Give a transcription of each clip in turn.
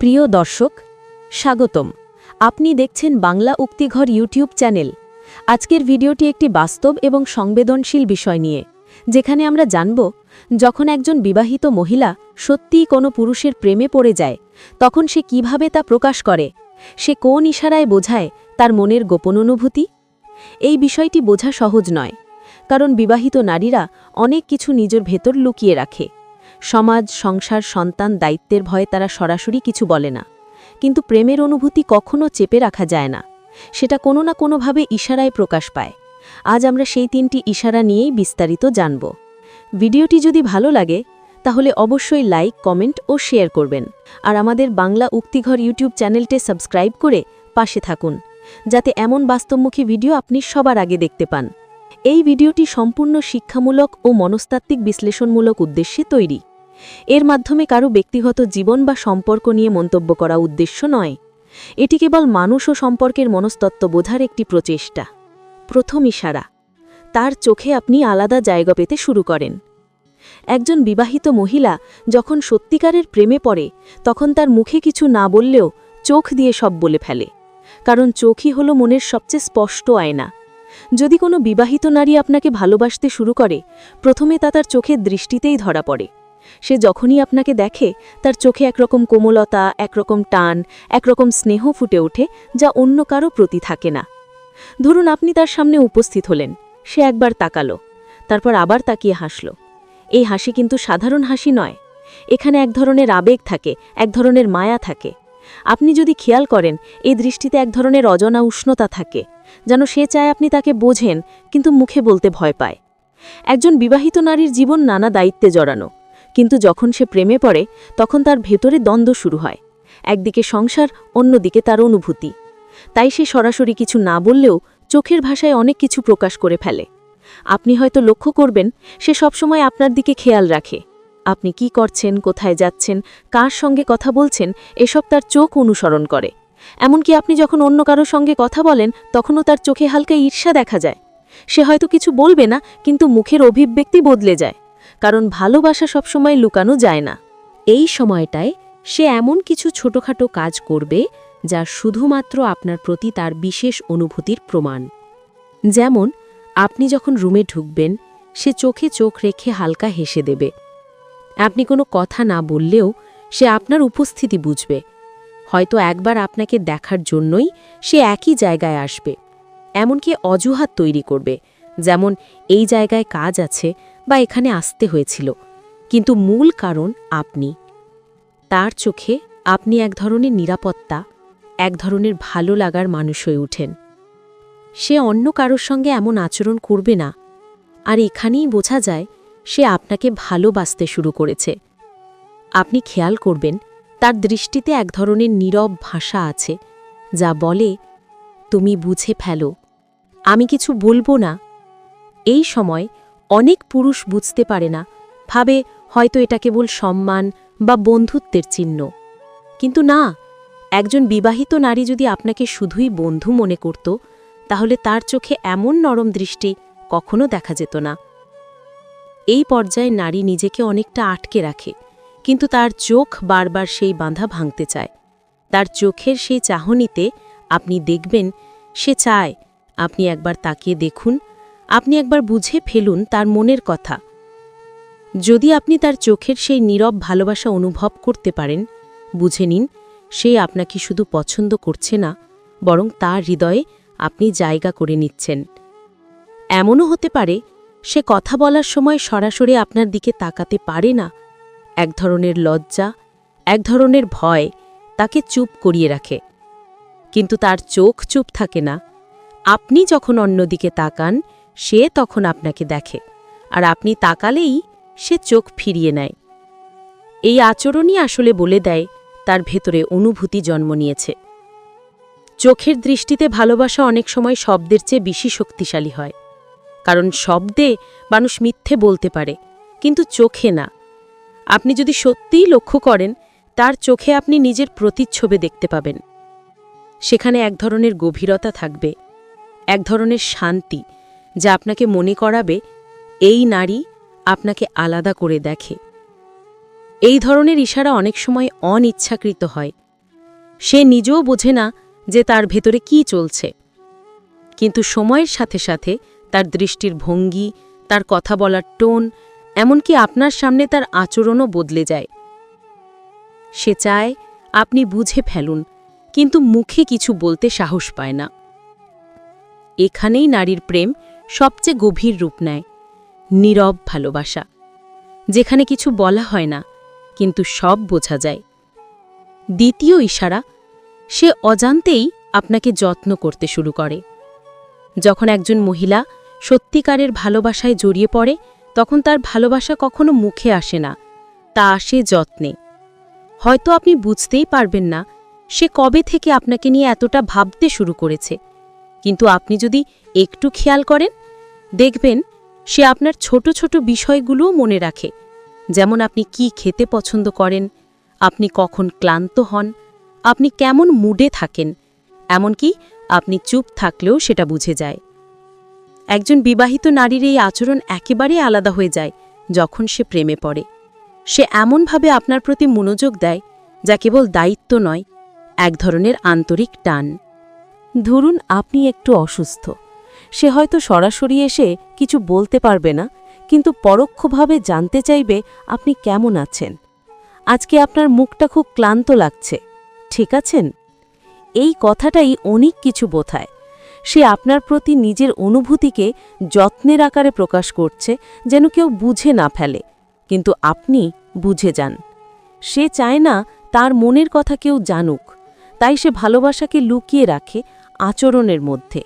প্রিয় দর্শক, স্বাগতম। আপনি দেখছেন বাংলা উক্তিঘর ইউটিউব চ্যানেল। আজকের ভিডিওটি একটি বাস্তব এবং সংবেদনশীল বিষয় নিয়ে, যেখানে আমরা জানব, যখন একজন বিবাহিত মহিলা সত্যিই কোনো পুরুষের প্রেমে পড়ে যায়, তখন সে কীভাবে তা প্রকাশ করে, সে কোন ইশারায় বোঝায় তার মনের গোপন অনুভূতি? এই বিষয়টি বোঝা সহজ নয়, কারণ বিবাহিত নারীরা অনেক কিছু নিজের ভেতর লুকিয়ে রাখে। সমাজ, সংসার, সন্তান, দায়িত্বের ভয়ে তারা সরাসরি কিছু বলে না। কিন্তু প্রেমের অনুভূতি কখনো চেপে রাখা যায় না। সেটা কোনো না কোনোভাবে ইশারায় প্রকাশ পায়। আজ আমরা সেই তিনটি ইশারা নিয়েই বিস্তারিত জানব। ভিডিওটি যদি ভালো লাগে, তাহলে অবশ্যই লাইক, কমেন্ট ও শেয়ার করবেন। আর আমাদের বাংলা উক্তিঘর ইউটিউব চ্যানেলটি সাবস্ক্রাইব করে পাশে থাকুন, যাতে এমন বাস্তবমুখী ভিডিও আপনি সবার আগে দেখতে পান। এই ভিডিওটি সম্পূর্ণ শিক্ষামূলক ও মনস্তাত্ত্বিক বিশ্লেষণমূলক উদ্দেশ্যে তৈরি। এর মাধ্যমে কারও ব্যক্তিগত জীবন বা সম্পর্ক নিয়ে মন্তব্য করা উদ্দেশ্য নয়। এটি কেবল মানুষ ও সম্পর্কের মনস্তত্ত্ব বোঝার একটি প্রচেষ্টা। প্রথম ইশারা, তার চোখে আপনি আলাদা জায়গা পেতে শুরু করেন। একজন বিবাহিত মহিলা যখন সত্যিকারের প্রেমে পড়ে, তখন তার মুখে কিছু না বললেও চোখ দিয়ে সব বলে ফেলে। কারণ চোখই হল মনের সবচেয়ে স্পষ্ট আয়না। যদি কোনো বিবাহিত নারী আপনাকে ভালোবাসতে শুরু করে, প্রথমে তা তার চোখের দৃষ্টিতেই ধরা পড়ে। সে যখনই আপনাকে দেখে, তার চোখে একরকম কোমলতা, একরকম টান, একরকম স্নেহ ফুটে ওঠে, যা অন্য কারও প্রতি থাকে না। ধরুন আপনি তার সামনে উপস্থিত হলেন, সে একবার তাকালো, তারপর আবার তাকিয়ে হাসল। এই হাসি কিন্তু সাধারণ হাসি নয়। এখানে এক ধরনের আবেগ থাকে, এক ধরনের মায়া থাকে। আপনি যদি খেয়াল করেন, এই দৃষ্টিতে এক ধরনের অজনা উষ্ণতা থাকে। যেন সে চায় আপনি তাকে বোঝেন, কিন্তু মুখে বলতে ভয় পায়। একজন বিবাহিত নারীর জীবন নানা দায়িত্বে জড়ানো, কিন্তু যখন সে প্রেমে পড়ে, তখন তার ভেতরে দ্বন্দ্ব শুরু হয়। একদিকে সংসার, অন্যদিকে তার অনুভূতি। তাই সে সরাসরি কিছু না বললেও চোখের ভাষায় অনেক কিছু প্রকাশ করে ফেলে। আপনি হয়তো লক্ষ্য করবেন, সে সবসময় আপনার দিকে খেয়াল রাখে। আপনি কি করছেন, কোথায় যাচ্ছেন, কার সঙ্গে কথা বলছেন, এসব তার চোখ অনুসরণ করে। এমনকি আপনি যখন অন্য কারও সঙ্গে কথা বলেন, তখনও তার চোখে হালকা ঈর্ষা দেখা যায়। সে হয়তো কিছু বলবে না, কিন্তু মুখের অভিব্যক্তি বদলে যায়, কারণ ভালোবাসা সবসময় লুকানো যায় না। এই সময়টায় সে এমন কিছু ছোটখাটো কাজ করবে, যা শুধুমাত্র আপনার প্রতি তার বিশেষ অনুভূতির প্রমাণ। যেমন, আপনি যখন রুমে ঢুকবেন, সে চোখে চোখ রেখে হালকা হেসে দেবে। আপনি কোনো কথা না বললেও সে আপনার উপস্থিতি বুঝবে। হয়তো একবার আপনাকে দেখার জন্যই সে একই জায়গায় আসবে। এমনকি অজুহাত তৈরি করবে, যেমন এই জায়গায় কাজ আছে বা এখানে আসতে হয়েছিল। কিন্তু মূল কারণ আপনি। তার চোখে আপনি এক ধরনের নিরাপত্তা, এক ধরনের ভালো লাগার মানুষ হয়ে উঠেন। সে অন্য কারোর সঙ্গে এমন আচরণ করবে না। আর এখানেই বোঝা যায় সে আপনাকে ভালোবাসতে শুরু করেছে। আপনি খেয়াল করবেন তার দৃষ্টিতে এক ধরনের নীরব ভাষা আছে, যা বলে, তুমি বুঝে ফেলো, আমি কিছু বলব না। এই সময় অনেক পুরুষ বুঝতে পারে না, ভাবে হয়তো এটা কেবল সম্মান বা বন্ধুত্বের চিহ্ন। কিন্তু না, একজন বিবাহিত নারী যদি আপনাকে শুধুই বন্ধু মনে করত, তাহলে তার চোখে এমন নরম দৃষ্টি কখনো দেখা যেত না। এই পর্যায়ে নারী নিজেকে অনেকটা আটকে রাখে। কিন্তু তার চোখ বারবার সেই বাঁধা ভাঙতে চায়। তার চোখের সেই চাহনিতে আপনি দেখবেন, সে চায়, আপনি একবার তাকিয়ে দেখুন, আপনি একবার বুঝে ফেলুন তার মনের কথা। যদি আপনি তার চোখের সেই নীরব ভালোবাসা অনুভব করতে পারেন, বুঝে নিন, সে আপনাকে শুধু পছন্দ করছে না, বরং তার হৃদয়ে আপনি জায়গা করে নিচ্ছেন। এমনও হতে পারে, সে কথা বলার সময় সরাসরি আপনার দিকে তাকাতে পারে না এক ধরনের লজ্জা, এক ধরনের ভয় তাকে চুপ করিয়ে রাখে। কিন্তু তার চোখ চুপ থাকে না। আপনি যখন অন্যদিকে তাকান, সে তখন আপনাকে দেখে। আর আপনি তাকালেই সে চোখ ফিরিয়ে নেয়। এই আচরণই আসলে বলে দেয়, তার ভেতরে অনুভূতি জন্ম নিয়েছে। চোখের দৃষ্টিতে ভালোবাসা অনেক সময় শব্দের চেয়ে বেশি শক্তিশালী হয়। কারণ শব্দে মানুষ মিথ্যে বলতে পারে, কিন্তু চোখে না। আপনি যদি সত্যিই লক্ষ্য করেন, তার চোখে আপনি নিজের প্রতিচ্ছবি দেখতে পাবেন। সেখানে এক ধরনের গভীরতা থাকবে, এক ধরনের শান্তি, যা আপনাকে মনে করাবে, এই নারী আপনাকে আলাদা করে দেখে। এই ধরনের ইশারা অনেক সময় অনিচ্ছাকৃত হয়। সে নিজেও বোঝে না যে তার ভেতরে কি চলছে। কিন্তু সময়ের সাথে সাথে তার দৃষ্টির ভঙ্গি, তার কথা বলার টোন এমনকি আপনার সামনে তার আচরণও বদলে যায়। সে চায় আপনি বুঝে ফেলুন, কিন্তু মুখে কিছু বলতে সাহস পায় না। এখানেই নারীর প্রেম সবচেয়ে গভীর রূপ নেয়, নীরব ভালোবাসা, যেখানে কিছু বলা হয় না, কিন্তু সব বোঝা যায়। দ্বিতীয় ইশারা, সে অজান্তেই আপনাকে যত্ন করতে শুরু করে। যখন একজন মহিলা সত্যিকারের ভালোবাসায় জড়িয়ে পড়ে তখন তার ভালোবাসা কখনো মুখে আসে না। তা আসে যত্নে। হয়তো আপনি বুঝতেই পারবেন না, সে কবে থেকে আপনাকে নিয়ে এতটা ভাবতে শুরু করেছে। কিন্তু আপনি যদি একটু খেয়াল করেন, দেখবেন সে আপনার ছোট ছোট বিষয়গুলোও মনে রাখে। যেমন আপনি কি খেতে পছন্দ করেন, আপনি কখন ক্লান্ত হন, আপনি কেমন মুডে থাকেন, এমনকি আপনি চুপ থাকলেও সেটা বুঝে যায়। একজন বিবাহিত নারীর এই আচরণ একেবারেই আলাদা হয়ে যায় যখন সে প্রেমে পড়ে। সে এমনভাবে আপনার প্রতি মনোযোগ দেয় যা কেবল দায়িত্ব নয়, এক ধরনের আন্তরিক টান। ধরুন আপনি একটু অসুস্থ। সে হয়তো সরাসরি এসে কিছু বলতে পারবে না, কিন্তু পরোক্ষভাবে জানতে চাইবে আপনি কেমন আছেন। আজকে আপনার মুখটা খুব ক্লান্ত লাগছে, ঠিক আছেন? এই কথাটাই অনেক কিছু বোথায় সে আপনার প্রতি নিজের অনুভূতিকে যত্নের আকারে প্রকাশ করছে, যেন কেউ বুঝে না ফেলে। কিন্তু আপনি বুঝে যান। সে চায় না তার মনের কথা কেউ জানুক। তাই সে ভালোবাসাকে লুকিয়ে রাখে আচরণের মধ্যে।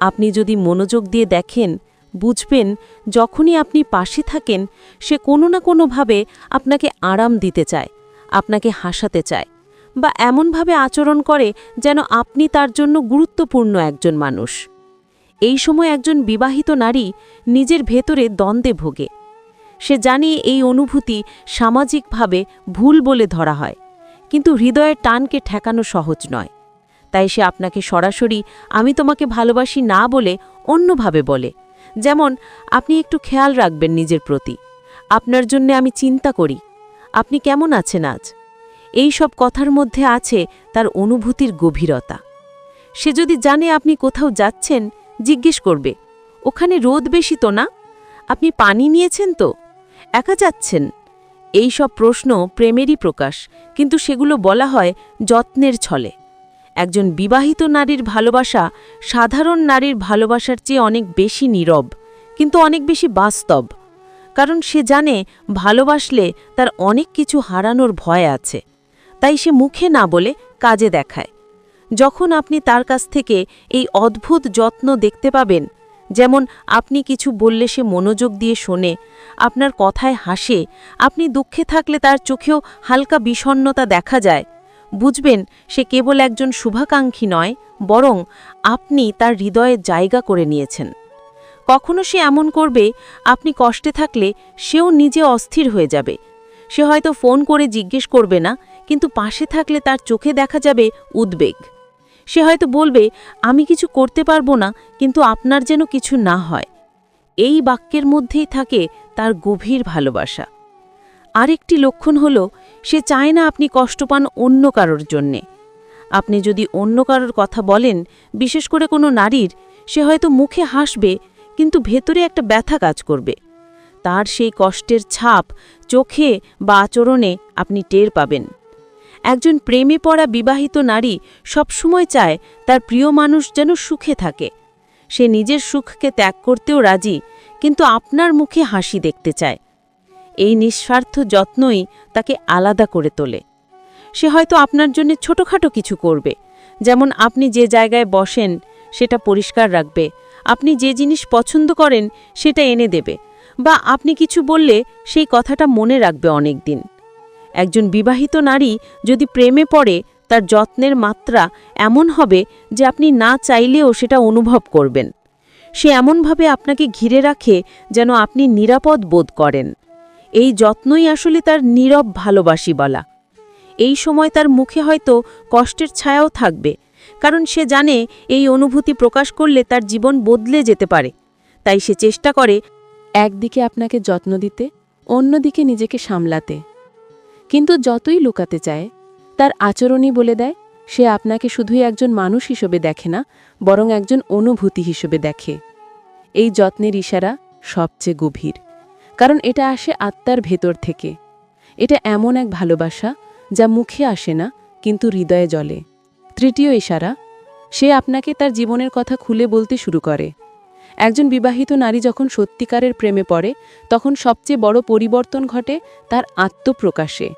আপনি যদি মনোযোগ দিয়ে দেখেন, বুঝবেন যখনই আপনি পাশে থাকেন, সে কোনো না কোনোভাবে আপনাকে আরাম দিতে চায়, আপনাকে হাসাতে চায়। বা এমনভাবে আচরণ করে যেন আপনি তার জন্য গুরুত্বপূর্ণ একজন মানুষ। এই সময় একজন বিবাহিত নারী নিজের ভেতরে দ্বন্দ্বে ভোগে। সে জানে এই অনুভূতি সামাজিকভাবে ভুল বলে ধরা হয়, কিন্তু হৃদয়ের টানকে ঠেকানো সহজ নয়। তাই সে আপনাকে সরাসরি আমি তোমাকে ভালোবাসি না বলে অন্যভাবে বলে। যেমন, আপনি একটু খেয়াল রাখবেন নিজের প্রতি। আপনার জন্য আমি চিন্তা করি। আপনি কেমন আছেন আজ? এই সব কথার মধ্যে আছে তার অনুভূতির গভীরতা। সে যদি জানে আপনি কোথাও যাচ্ছেন, জিজ্ঞেস করবে, ওখানে রোদ বেশি তো না? আপনি পানি নিয়েছেন তো? একা যাচ্ছেন? এই সব প্রশ্ন প্রেমেরই প্রকাশ, কিন্তু সেগুলো বলা হয় যত্নের ছলে। একজন বিবাহিত নারীর ভালোবাসা সাধারণ নারীর ভালোবাসার চেয়ে অনেক বেশি নীরব, কিন্তু অনেক বেশি বাস্তব। কারণ সে জানে ভালোবাসলে তার অনেক কিছু হারানোর ভয় আছে। তাই সে মুখে না বলে কাজে দেখায়। যখন আপনি তার কাছ থেকে এই অদ্ভুত যত্ন দেখতে পাবেন, যেমন আপনি কিছু বললে সে মনোযোগ দিয়ে শোনে, আপনার কথায় হাসে, আপনি দুঃখে থাকলে তার চোখেও হালকা বিষণ্নতা দেখা যায়, বুঝবেন সে কেবল একজন শুভাকাঙ্ক্ষী নয়, বরং আপনি তার হৃদয়ে জায়গা করে নিয়েছেন। কখনো সে এমন করবে, আপনি কষ্টে থাকলে সেও নিজে অস্থির হয়ে যাবে। সে হয়তো ফোন করে জিজ্ঞেস করবে না কিন্তু পাশে থাকলে তার চোখে দেখা যাবে উদ্বেগ। সে হয়তো বলবে, আমি কিছু করতে পারব না, কিন্তু আপনার যেন কিছু না হয়। এই বাক্যের মধ্যেই থাকে তার গভীর ভালোবাসা। আরেকটি লক্ষণ হল, সে চায় না আপনি কষ্ট পান অন্য কারোর জন্যে। আপনি যদি অন্য কারোর কথা বলেন, বিশেষ করে কোনো নারীর, সে হয়তো মুখে হাসবে, কিন্তু ভেতরে একটা ব্যথা কাজ করবে। তার সেই কষ্টের ছাপ চোখে বা আচরণে আপনি টের পাবেন। একজন প্রেমে পড়া বিবাহিত নারী সবসময় চায় তার প্রিয় মানুষ যেন সুখে থাকে। সে নিজের সুখকে ত্যাগ করতেও রাজি, কিন্তু আপনার মুখে হাসি দেখতে চায়। এই নিঃস্বার্থ যত্নই তাকে আলাদা করে তোলে। সে হয়তো আপনার জন্য ছোটোখাটো কিছু করবে, যেমন আপনি যে জায়গায় বসেন সেটা পরিষ্কার রাখবে, আপনি যে জিনিস পছন্দ করেন সেটা এনে দেবে, বা আপনি কিছু বললে সেই কথাটা মনে রাখবে অনেক দিন একজন বিবাহিত নারী যদি প্রেমে পড়ে, তার যত্নের মাত্রা এমন হবে যে আপনি না চাইলেও সেটা অনুভব করবেন। সে এমনভাবে আপনাকে ঘিরে রাখে যেন আপনি নিরাপদ বোধ করেন। এই যত্নই আসলে তার নীরব ভালোবাসি বলা। এই সময় তার মুখে হয়তো কষ্টের ছায়াও থাকবে, কারণ সে জানে এই অনুভূতি প্রকাশ করলে তার জীবন বদলে যেতে পারে। তাই সে চেষ্টা করে একদিকে আপনাকে যত্ন দিতে, অন্যদিকে নিজেকে সামলাতে। কিন্তু যতই লুকাতে চায়, তার আচরণই বলে দেয়, সে আপনাকে শুধুই একজন মানুষ হিসেবে দেখে না, বরং একজন অনুভূতি হিসেবে দেখে। এই যত্নের ইশারা সবচেয়ে গভীর, কারণ এটা আসে আত্মার ভেতর থেকে। এটা এমন এক ভালোবাসা যা মুখে আসে না, কিন্তু হৃদয়ে জলে তৃতীয় ইশারা, সে আপনাকে তার জীবনের কথা খুলে বলতে শুরু করে। একজন বিবাহিত নারী যখন সত্যিকারের প্রেমে পড়ে, তখন সবচেয়ে বড় পরিবর্তন ঘটে তার আত্মপ্রকাশে।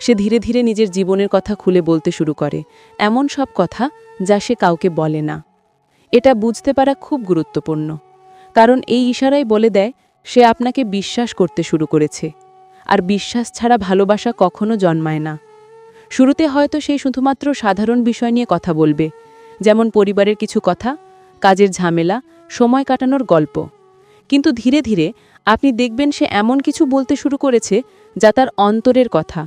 সে ধীরে ধীরে নিজের জীবনের কথা খুলে বলতে শুরু করে, এমন সব কথা যা সে কাউকে বলে না। এটা বুঝতে পারা খুব গুরুত্বপূর্ণ, কারণ এই ইশারাই বলে দেয়, সে আপনাকে বিশ্বাস করতে শুরু করেছে, আর বিশ্বাস ছাড়া ভালোবাসা কখনো জন্মায় না। শুরুতে হয়তো সে শুধুমাত্র সাধারণ বিষয় নিয়ে কথা বলবে, যেমন পরিবারের কিছু কথা, কাজের ঝামেলা সময় কাটানোর গল্প। কিন্তু ধীরে ধীরে আপনি দেখবেন সে এমন কিছু বলতে শুরু করেছে যা তার অন্তরের কথা।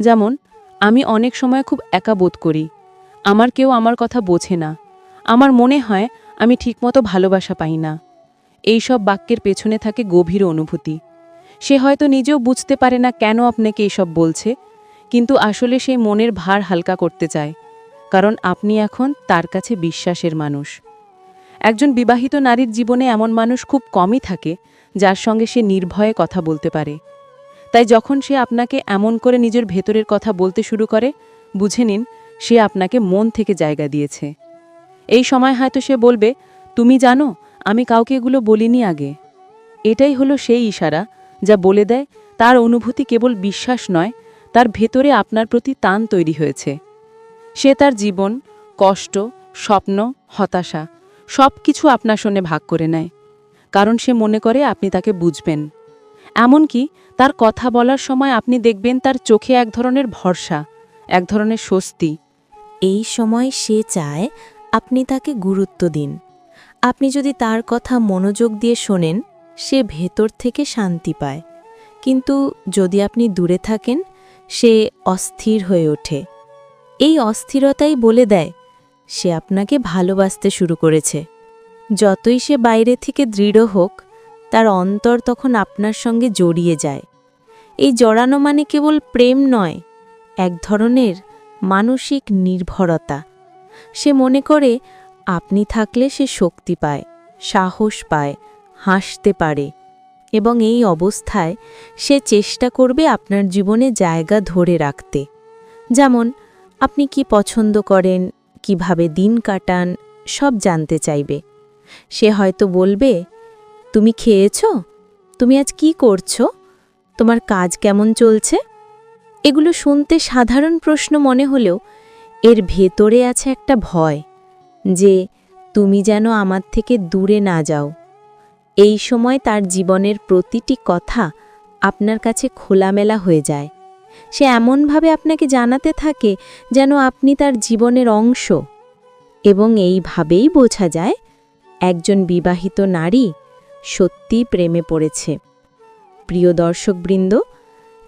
যেমন, আমি অনেক সময় খুব একা বোধ করি। আমার কেউ আমার কথা বোঝে না। আমার মনে হয় আমি ঠিকমতো ভালোবাসা পাই না। এই সব বাক্যের পেছনে থাকে গভীর অনুভূতি। সে হয়তো নিজেও বুঝতে পারে না কেন আপনাকে এইসব বলছে, কিন্তু আসলে সেই মনের ভার হালকা করতে চায়, কারণ আপনি এখন তার কাছে বিশ্বাসের মানুষ। একজন বিবাহিত নারীর জীবনে এমন মানুষ খুব কমই থাকে, যার সঙ্গে সে নির্ভয়ে কথা বলতে পারে। তাই যখন সে আপনাকে এমন করে নিজের ভেতরের কথা বলতে শুরু করে, বুঝে নিন, সে আপনাকে মন থেকে জায়গা দিয়েছে। এই সময় হয়তো সে বলবে, তুমি জানো, আমি কাউকে এগুলো বলিনি আগে। এটাই হলো সেই ইশারা, যা বলে দেয়, তার অনুভূতি কেবল বিশ্বাস নয়, তার ভেতরে আপনার প্রতি টান তৈরি হয়েছে। সে তার জীবন, কষ্ট, স্বপ্ন, হতাশা সব কিছু আপনার সঙ্গে ভাগ করে নেয়। কারণ সে মনে করে আপনি তাকে বুঝবেন। এমনকি তার কথা বলার সময় আপনি দেখবেন তার চোখে এক ধরনের ভরসা, এক ধরনের স্বস্তি। এই সময় সে চায় আপনি তাকে গুরুত্ব দিন। আপনি যদি তার কথা মনোযোগ দিয়ে শোনেন, সে ভেতর থেকে শান্তি পায়। কিন্তু যদি আপনি দূরে থাকেন, সে অস্থির হয়ে ওঠে। এই অস্থিরতাই বলে দেয় সে আপনাকে ভালোবাসতে শুরু করেছে। যতই সে বাইরে থেকে দৃঢ় হোক, তার অন্তর তখন আপনার সঙ্গে জড়িয়ে যায়। এই জড়ানো মানে কেবল প্রেম নয়, এক ধরনের মানসিক নির্ভরতা। সে মনে করে, আপনি থাকলে সে শক্তি পায়, সাহস পায়, হাসতে পারে এবং এই অবস্থায় সে চেষ্টা করবে আপনার জীবনে জায়গা ধরে রাখতে। যেমন, আপনি কি পছন্দ করেন কীভাবে দিন কাটান, সব জানতে চাইবে। সে হয়তো বলবে, তুমি খেয়েছ? তুমি আজ কি করছ? তোমার কাজ কেমন চলছে? এগুলো শুনতে সাধারণ প্রশ্ন মনে হলেও এর ভেতরে আছে একটা ভয় যে তুমি যেন আমার থেকে দূরে না যাও। এই সময় তার জীবনের প্রতিটি কথা আপনার কাছে খোলামেলা হয়ে যায়। সে এমনভাবে আপনাকে জানাতে থাকে যেন আপনি তার জীবনের অংশ। এবং এইভাবেই বোঝা যায়, একজন বিবাহিত নারী সত্যি প্রেমে পড়েছে। প্রিয় দর্শকবৃন্দ,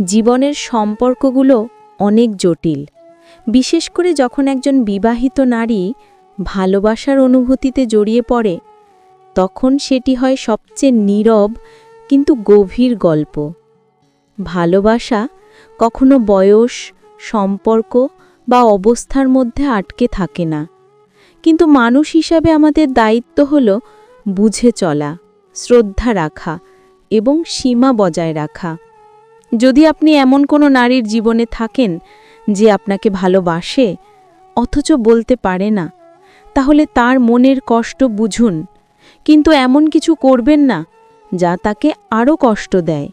জীবনের সম্পর্কগুলো অনেক জটিল। বিশেষ করে যখন একজন বিবাহিত নারী ভালোবাসার অনুভূতিতে জড়িয়ে পড়ে, তখন সেটি হয় সবচেয়ে নীরব কিন্তু গভীর গল্প। ভালোবাসা কখনো বয়স, সম্পর্ক বা অবস্থার মধ্যে আটকে থাকে না। কিন্তু মানুষ হিসাবে আমাদের দায়িত্ব হল বুঝে চলা, শ্রদ্ধা রাখা এবং সীমা বজায় রাখা। যদি আপনি এমন কোনো নারীর জীবনে থাকেন যে আপনাকে ভালোবাসে, অথচ বলতে পারে না, তাহলে তার মনের কষ্ট বুঝুন। কিন্তু এমন কিছু করবেন না যা তাকে আরও কষ্ট দেয়।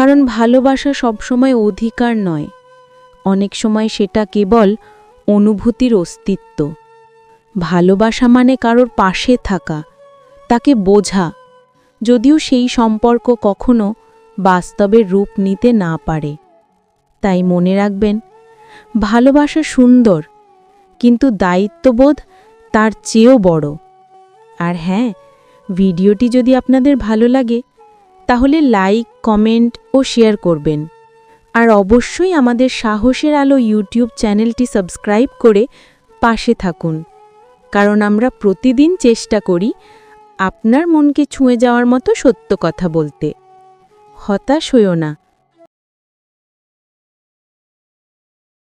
কারণ ভালোবাসা সবসময় অধিকার নয়। অনেক সময় সেটা কেবল অনুভূতির অস্তিত্ব। ভালোবাসা মানে কারোর পাশে থাকা, তাকে বোঝা, যদিও সেই সম্পর্ক কখনো বাস্তবের রূপ নিতে না পারে। তাই মনে রাখবেন, ভালোবাসা সুন্দর, কিন্তু দায়িত্ববোধ তার চেয়েও বড়। আর হ্যাঁ ভিডিওটি যদি আপনাদের ভালো লাগে, তাহলে লাইক কমেন্ট ও শেয়ার করবেন। আর অবশ্যই আমাদের সাহসের আলো ইউটিউব চ্যানেলটি সাবস্ক্রাইব করে পাশে থাকুন। কারণ আমরা প্রতিদিন চেষ্টা করি আপনার মনকে ছুঁয়ে যাওয়ার মতো সত্য কথা বলতে। হতাশ হইও না।